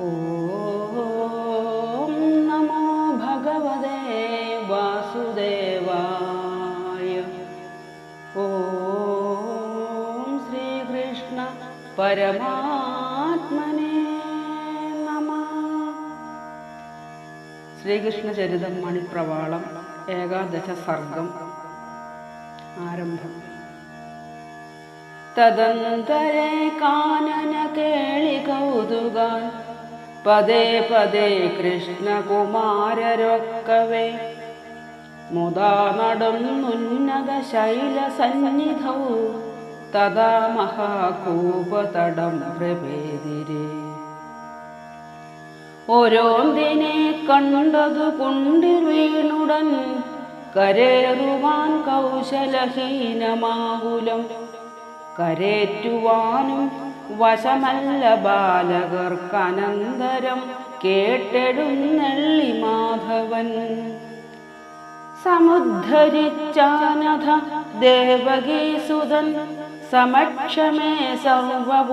ॐ नमो भगवते वासुदेवाय। ॐ श्रीकृष्ण परमात्मने नमः। श्रीकृष्णचरितं मणिप्रवाळम् एकादशसर्गम् आरम्भम् तदन्तरे काननकेळि कौतुगान् പദേ പദേ കൃഷ്ണകുമാരരൊക്കവേ. മുതാ നടന്നുന്നത ശൈലസന്നിധൗ. തഥാ മഹാകൂപതടം പ്രഭേദിരേ. ഓരോന്തിനെ കണ്ടതു കുണ്ടിൽ വീണുടൻ കരേറുവാൻ കൗശലഹീനമാകുലം. കരേറ്റുവാനും വശമല്ല ബാലകർക്കനന്തരം കേട്ടെഴുന്നള്ളി മാധവൻ സമുദ്ധരിച്ചാനധ ദേവകീസുതൻ സമക്ഷമേ സർവകുമാരസന്നിധൗ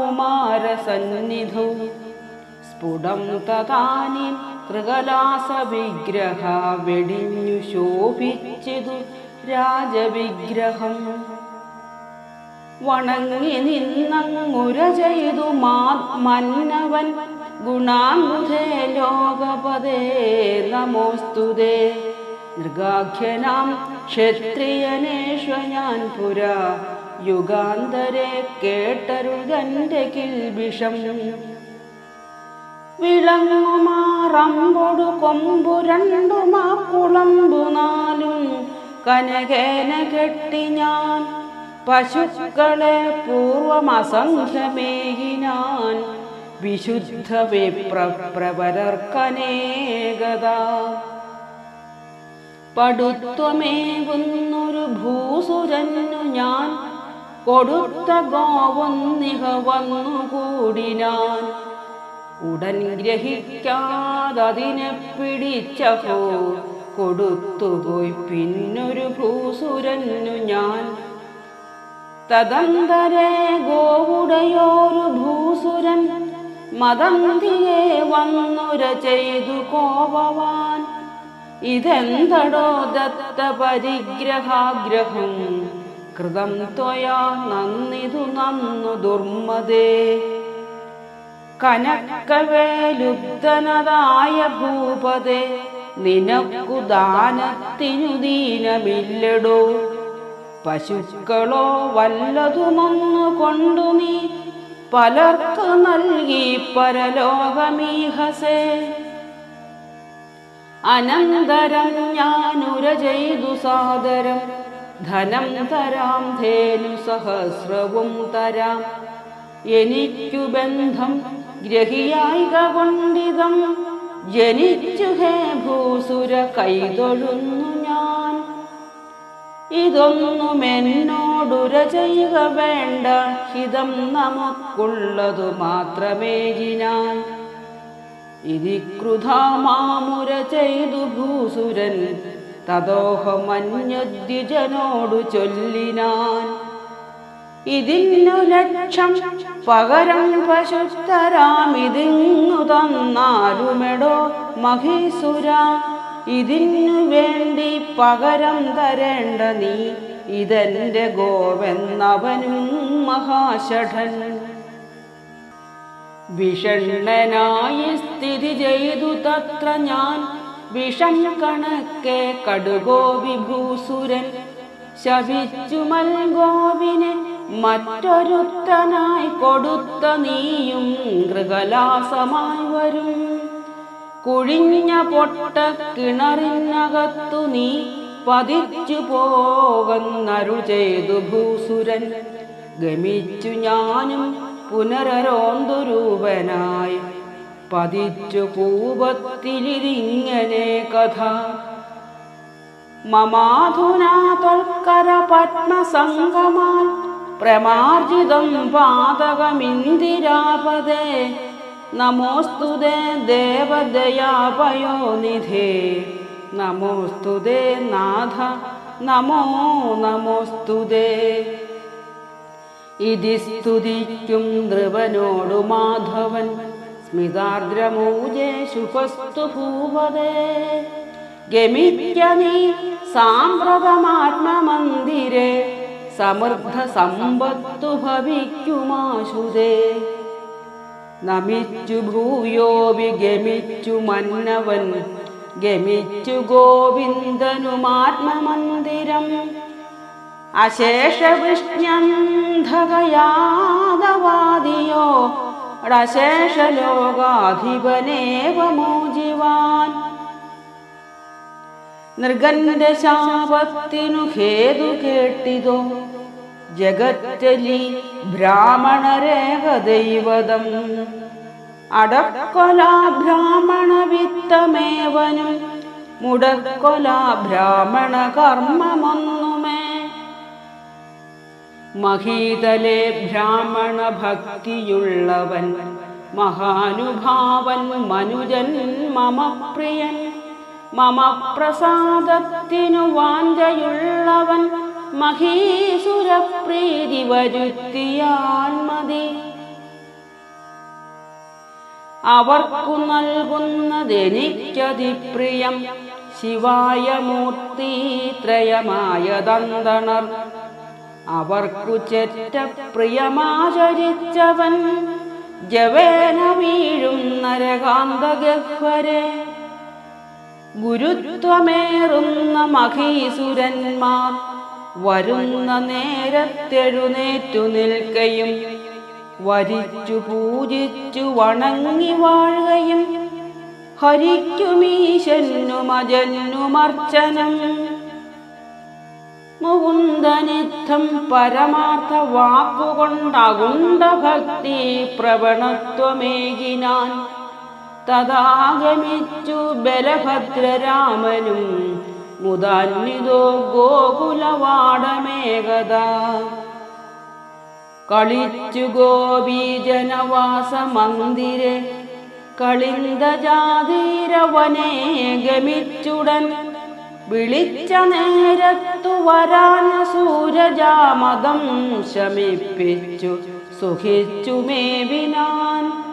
സ്ഫുടം തഥാനി തൃകലാസ വിഗ്രഹ വെടിഞ്ഞു ശോഭിച്ചിതു രാജവിഗ്രഹം വണങ്ങി നിന്നങ്ങുര ചെയ്തു മാ മന്നവൻ. ഗുണാംബുധേ ലോകപദേ നമോസ്തുതേ. മൃഗാഖ്യനാം ക്ഷത്രിയനേഷ്വ ഞാൻ പുരാ. യുഗാന്തരെ കേട്ടരുകന്റെ കിൽബിഷം വിളങ്ങുമാറമ്പൊടു കൊമ്പു രണ്ടുമാ കുളമ്പു നാലും. കനകേന കെട്ടി ഞാൻ പശുക്കളെ പൂർവമസംഖ്യമേകിനാൻ വിശുദ്ധ വിപ്രപ്രവരർക്കനേകത പടുത്വമേകുന്നൊരു ഭൂസുരന്നു ഞാൻ കൊടുത്ത ഗോവന്നിഹ വന്നുകൂടിനാൻ ഉടൻ ഗ്രഹിക്കാതതിനെ പിടിച്ചപ്പോ കൊടുത്തുപോയി. പിന്നൊരു ഭൂസുരന്നു ഞാൻ തദന്തരെ ഗോവുടയോരു ഭൂസുരൻ മതന്തിയെ വന്നുര ചെയ്തു കോപവാൻ. ഇതെന്തടോ ദത്ത പരിഗ്രഹാഗ്രഹം കൃതം ത്വയാ നന്ദിതു നന്നു ദുർമതേ. കനക്കവേലുബ്ധനതായ ഭൂപതേ നിനക്കു ദാനത്തിനു ദീനമില്ലടോ. പശുക്കളോ വല്ലതുമൊന്നു കൊണ്ടു നീ. പലർക്ക് നൽകി പരലോകമീഹസേ. അനന്തരം ഞാനുര ചെയ്തു സാദരം. ധനം തരാം ധേനു സഹസ്രവും തരാം. എനിക്കു ബന്ധം ഗ്രഹിയായിക കൊണ്ടിതം. ജനിച്ചു ഹേ ഭൂസുര കൈതൊഴുന്നു ഇതൊന്നും ചെയ്യുക വേണ്ട. ഹിതം നമുക്കുള്ളതു മാത്രമേകിനാൻ ഇതിക്രുധാമാമുര ചെയ്തു ഭൂസുരൻ തദോഹമന്യദ്വിജനോടു ചൊല്ലിനാൻ. ഇതിന്നു ലക്ഷം പകരം പശുത്തരാമിതിങ്ങു തന്നാലുമെടോ മഹീസുര. ഇതിനു വേണ്ടി പകരം തരേണ്ട നീ ഇതെന്റെ ഗോവെന്നവനും മഹാഷഠൻ വിഷണ്ണനായി സ്ഥിതി ചെയ്തു തത്ര ഞാൻ വിഷം കണക്കെ കടുകോ വിഭൂസുരൻ ശവിച്ചു മൽഗോവിനെ മറ്റൊരുത്തനായി കൊടുത്ത നീയും മൃഗലാസമായി വരും. കുഴിഞ്ഞ പൊട്ട കിണറിനകത്തു നീ പതിച്ചു പോകുന്നരു ചെയ്തു ഭൂസുരൻ. ഗമിച്ചു ഞാനും പുനരരോന്തുരൂപനായി. പതിച്ചു കൂപത്തിലിരിങ്ങനെ കഥ. മമാധുനാ തൊൽക്കര പത്മസംഗമാൽ പ്രമാർജിതം പാതകമിന്ദിരാപദേ നമോസ്തുതേ ദേവദയാപയോനിധേ നമോസ്തുതേ നാഥ നമോ നമോസ്തുതേ ഇതി സ്തുതിക്കും ധ്രുവനോടു മാധവൻ സ്മിതാർദ്രമൂജേ ശുഭസ്തു ഭൂവതേ ഗമിക്ക നീ സാമ്പ്രതമാത്മമന്ദിരെ സമൃദ്ധ സമ്പത്തു ഭവിക്കുമാശുതേ നമിച്ചു ഭൂയോവി ഗമിച്ചു മന്നവൻ ഗമിച്ചു ഗോവിന്ദനുമാത്മമന്ദിരം അശേഷ വിഷ്ണ്യന്ധകയാദവാദിയോ അശേഷ ലോകാധിപനേവ മോജിവാൻ നൃഗന്റെ ശാപത്തിനു ഹേതു കേട്ടിതോ ജഗറ്റലി ബ്രാഹ്മണരേക ദൈവതം അടക്കൊല ബ്രാഹ്മണ വിത്തമേവനും മുടക്കൊല ബ്രാഹ്മണ കർമ്മമൊന്നുമേ മഹീതലെ ബ്രാഹ്മണ ഭക്തിയുള്ളവൻ മഹാനുഭാവൻ മനുജൻ മമ പ്രിയൻ മമ പ്രസാദത്തിനു വാഞ്ചയുള്ളവൻ മഹീസുരപ്രീതി വരുത്തിയാൽ മതി. അവർക്കു നൽകുന്നതെനിക്കതിപ്രിയം ശിവായ മൂർത്തി ത്രയമായ ദന്തണർ അവർക്കു ചെറ്റ പ്രിയമാചരിച്ചവൻ ജവേന വീഴും നരകാന്തഗഹ്വരെ. ഗുരുത്വമേറുന്ന മഹീസുരന്മാർ വരുന്ന നേരത്തെഴുന്നേറ്റു നിൽക്കയും വരിച്ചു പൂജിച്ചു വണങ്ങി വാഴുകയും ഹരിക്കുമീശന്നുമജന്നുമർച്ചനം മുകുന്ദനിത്തം പരമാർത്ഥ വാക്കുകൊണ്ടകുണ്ട ഭക്തി പ്രവണത്വമേകിനാൻ. തഥാഗമിച്ചു ബലഭദ്രരാമനും മുതാന്വിതോ ഗോകുലവാടമേകത. കളിച്ചു ഗോപീജനവാസ മന്ദിരെ കളിന്തജാതീരവനെ ഗമിച്ചുടൻ വിളിച്ച നേരത്തു വരാന സൂരജാമതം ശമിപ്പിച്ചു. സുഖിച്ചു മേവിനാൻ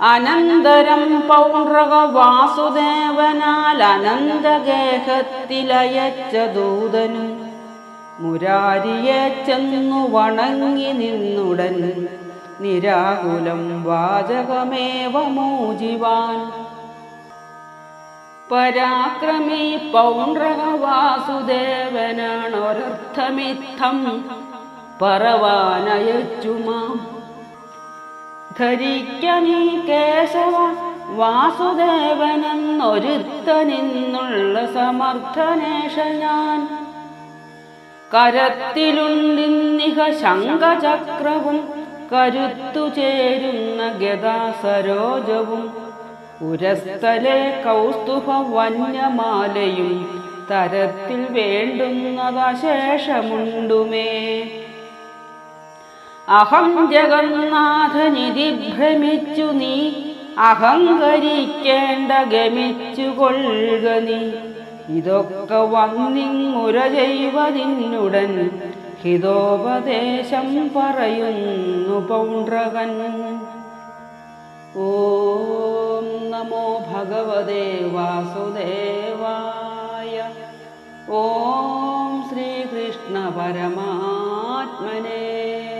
അനന്തരം പൗണ്ഡ്രക വാസുദേവനാൽ അനന്തഗേഹത്തിലയച്ച ദൂതനും മുരാരിയെ ചെന്നു വണങ്ങി നിന്നുടൻ നിരാകുലം വാചകമേവ മോചിവാൻ. പരാക്രമി വാസുദേവനാണ് വാസുദേവനാണൊരർത്ഥമിത്തം പറവാനയച്ചുമാം. ധരിക്ക നീ കേശവ വാസുദേവനെന്നൊരുത്തനിന്നുള്ള സമർത്ഥനേഷ ഞാൻ കരത്തിലുണ്ടിന്നിഹ ശങ്കചക്രവും കരുത്തു ചേരുന്ന ഗതാസരോജവും ഉരസ്ഥലെ കൗസ്തുഭ വന്യമാലയും തരത്തിൽ വേണ്ടുന്നതശേഷമുണ്ടുമേ അഹം ജഗന്നാഥനിധി ഭ്രമിച്ചു നീ അഹങ്കരിക്കേണ്ട ഗമിച്ചു കൊള്ളുക നീ. ഇതൊക്കെ വന്നിങ്ങുര ചെയ്വതിനുടൻ ഹിതോപദേശം പറയുന്നു പൗണ്ഡ്രകൻ ഓം നമോ ഭഗവതേ വാസുദേവായ. ഓം ശ്രീകൃഷ്ണ പരമാത്മനേ.